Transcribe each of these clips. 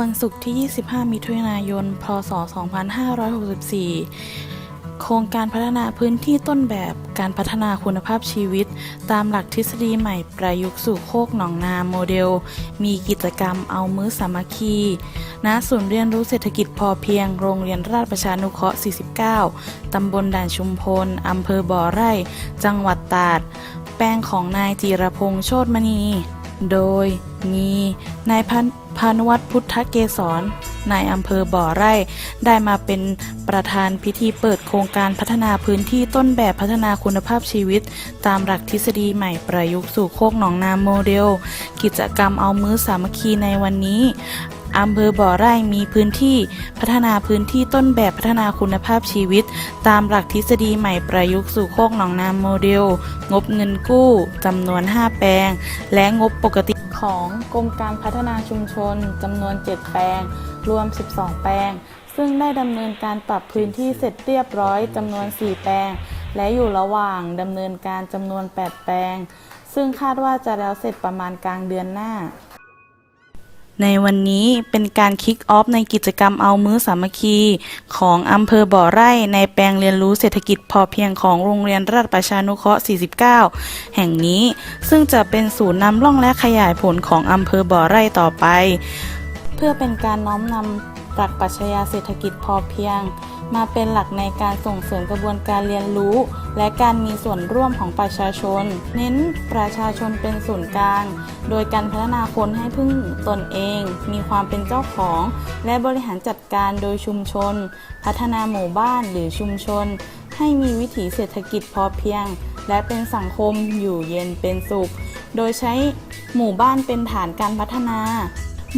วันศุกร์ที่ 25 มิถุนายน พศ 2564 โครงการพัฒนาพื้นที่ต้นแบบการพัฒนาคุณภาพชีวิต ตามหลักทฤษฎีใหม่ประยุกต์สู่โคกหนองนาโมเดล มีกิจกรรมเอามื้อสามัคคีณศูนย์เรียนรู้เศรษฐกิจพอเพียงโรงเรียนราชประชานุเคราะห์ 49 ตำบลด่านชุมพล อำเภอบ่อไร่ จังหวัดตราด แปลงของนายจีรพงษ์โชตมณี โดยมีนายพัน พานุวัฒนพุทธเกษรนายอำเภอบ่อไร่ ได้มาเป็นประธานพิธีเปิดโครงการพัฒนาพื้นที่ต้นแบบพัฒนาคุณภาพชีวิต ตามหลักทฤษฎีใหม่ประยุกต์สู่โคกหนองนาโมเดล กิจกรรมเอามื้อสามัคคีในวันนี้อำเภอบ่อไร่มีพื้นที่พัฒนาพื้นที่ต้นแบบพัฒนาคุณภาพชีวิต ตามหลักทฤษฎีใหม่ประยุกต์สู่โคกหนองนาโมเดล งบเงินกู้จำนวน 5 แปลง และงบปกติ ของกรมการพัฒนาชุมชนจำนวน 7 แปลง รวม 12 แปลง ซึ่งได้ดำเนินการปรับพื้นที่เสร็จเรียบร้อยจำนวน 4 แปลง และอยู่ระหว่างดำเนินการจำนวน 8 แปลง ซึ่งคาดว่าจะแล้วเสร็จประมาณกลางเดือนหน้า ในวันนี้เป็นการคิกออฟในกิจกรรมเอามื้อสามัคคี ของอำเภอบ่อไร่ในแปลงเรียนรู้เศรษฐกิจพอเพียงของโรงเรียนราชประชานุเคราะห์ 49 แห่งนี้ ซึ่งจะเป็นศูนย์นำร่องและขยายผลของอำเภอบ่อไร่ต่อไป เพื่อเป็นการน้อมนำหลักปรัชญาเศรษฐกิจพอเพียง มาเป็นหลักในการส่งเสริมกระบวนการเรียนรู้ และการมีส่วนร่วมของประชาชน เน้นประชาชนเป็นศูนย์กลาง โดยการพัฒนาคนให้พึ่งตนเอง มีความเป็นเจ้าของ และบริหารจัดการโดยชุมชน พัฒนาหมู่บ้านหรือชุมชน ให้มีวิถีเศรษฐกิจพอเพียง และเป็นสังคมอยู่เย็นเป็นสุข โดยใช้หมู่บ้านเป็นฐานการพัฒนา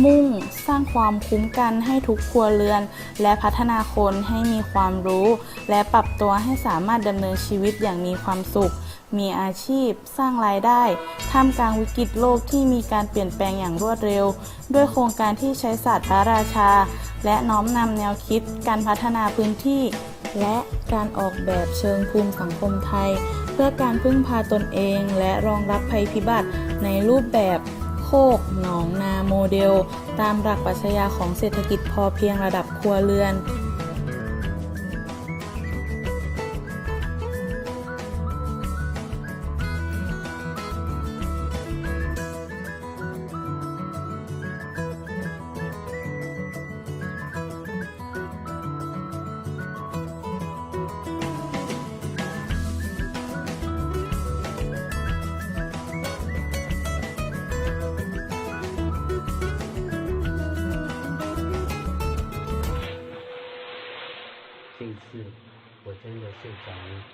มุ่งสร้างความคุ้มกันให้ทุกครัวเรือน และพัฒนาคนให้มีความรู้ และปรับตัวให้สามารถดำเนินชีวิตอย่างมีความสุข มีอาชีพ สร้างรายได้ท่ามกลางวิกฤตโลกที่มีการเปลี่ยนแปลงอย่างรวดเร็ว ด้วยโครงการที่ใช้ศาสตร์พระราชา และน้อมนำแนวคิดการพัฒนาพื้นที่ และการออกแบบเชิงภูมิสังคมไทย เพื่อการพึ่งพาตนเอง และรองรับภัยพิบัติในรูปแบบ ก หนองนาโมเดล ตามหลักปรัชญาของเศรษฐกิจพอเพียงระดับครัวเรือน 这次我真的睡着了